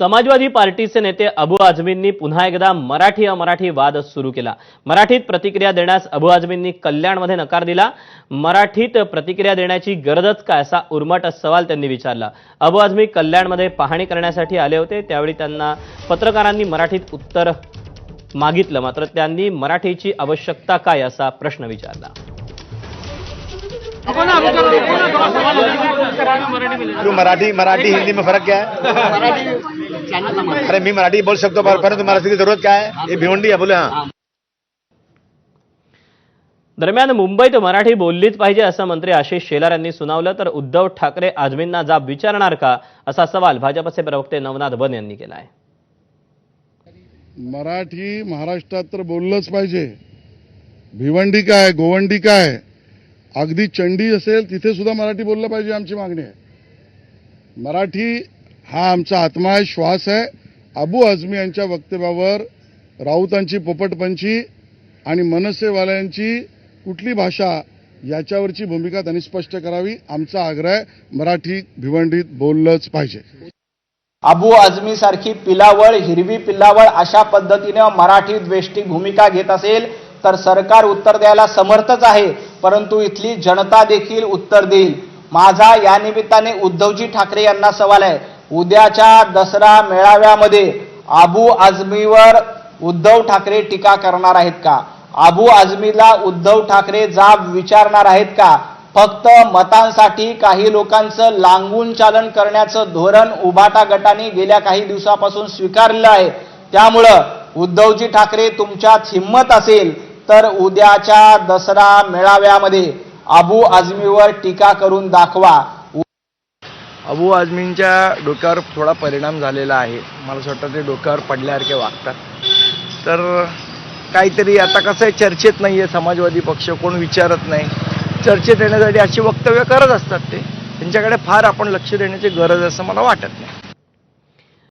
समाजवादी पार्टीचे नेते अबू आझमींनी पुन्हा एकदा मराठी अमराठी वाद सुरू केला. मराठीत प्रतिक्रिया देण्यास अबू आझमींनी कल्याणमध्ये नकार दिला. मराठीत प्रतिक्रिया देण्याची गरजच काय असा उर्मट सवाल त्यांनी विचारला. अबू आझमी कल्याणमध्ये पाहणी करण्यासाठी आले होते त्यावेळी त्यांना पत्रकारांनी मराठीत उत्तर मागितलं. मात्र त्यांनी मराठीची आवश्यकता काय असा प्रश्न विचारला. क्यों मराठी मराठी हिंदी में फर्क क्या है? अरे मी मराठी बोल सकतो पर- परंतु मराठी की जरूरत क्या है? ये भिवंडी है बोले हाँ। दरम्यान मुंबईत मराठी बोललीच पाहिजे असं मंत्री आशिष शेलार यांनी सुनावलं. तर उद्धव ठाकरे आझमींना जाब विचारणार का असा सवाल भाजपचे प्रवक्ते नवनाथ बन यांनी केला आहे. मराठी महाराष्ट्रात तर बोललंच पाहिजे. भिवंडी काय गोवंडी काय अगदी चंडी असेल तिथे सुद्धा मराठी बोललं पाहिजे आमची मागणी आहे. मराठी हा आमचा आत्मा आहे श्वास आहे. अबू आझमी यांच्या वक्तव्यावर राऊतांची पोपटपंची आणि मनसेवाल्यांची कुठली भाषा याच्यावरची भूमिका त्यांनी स्पष्ट करावी आमचा आग्रह मराठी भिवंडीत बोललंच पाहिजे. अबू आझमी सारखी पिलावळ हिरवी पिलावळ अशा पद्धतीने मराठी द्वेष्टी भूमिका घेत असेल तर सरकार उत्तर द्यायला समर्थच आहे. परंतु इथली जनता देखील उत्तर देईल. माझा या निमित्ताने उद्धवजी ठाकरे यांना सवाल आहे. उद्याच्या दसरा मेळाव्यामध्ये अबू आझमीवर उद्धव ठाकरे टीका करणार आहेत का? अबू आझमीला उद्धव ठाकरे जाब विचारणार आहेत का? फक्त मतांसाठी काही लोकांचं लांगून चालन करण्याचं धोरण उभाटा गटाने गेल्या काही दिवसापासून स्वीकारलेलं आहे. त्यामुळं उद्धवजी ठाकरे तुमच्यात हिंमत असेल तर उद्याच्या दसरा मेळाव्यामध्ये अबू आझमीवर टीका करून दाखवा. अबू आझमींच्या डोक्यावर थोडा परिणाम झालेला आहे. मला असं वाटतं ते डोक्यावर पडल्यासारखे वागतात. तर काहीतरी आता कसं आहे चर्चेत नाही आहे समाजवादी पक्ष कोण विचारत नाही. चर्चेत येण्यासाठी अशी वक्तव्य करत असतात ते. त्यांच्याकडे फार आपण लक्ष देण्याची गरज असं मला वाटत नाही.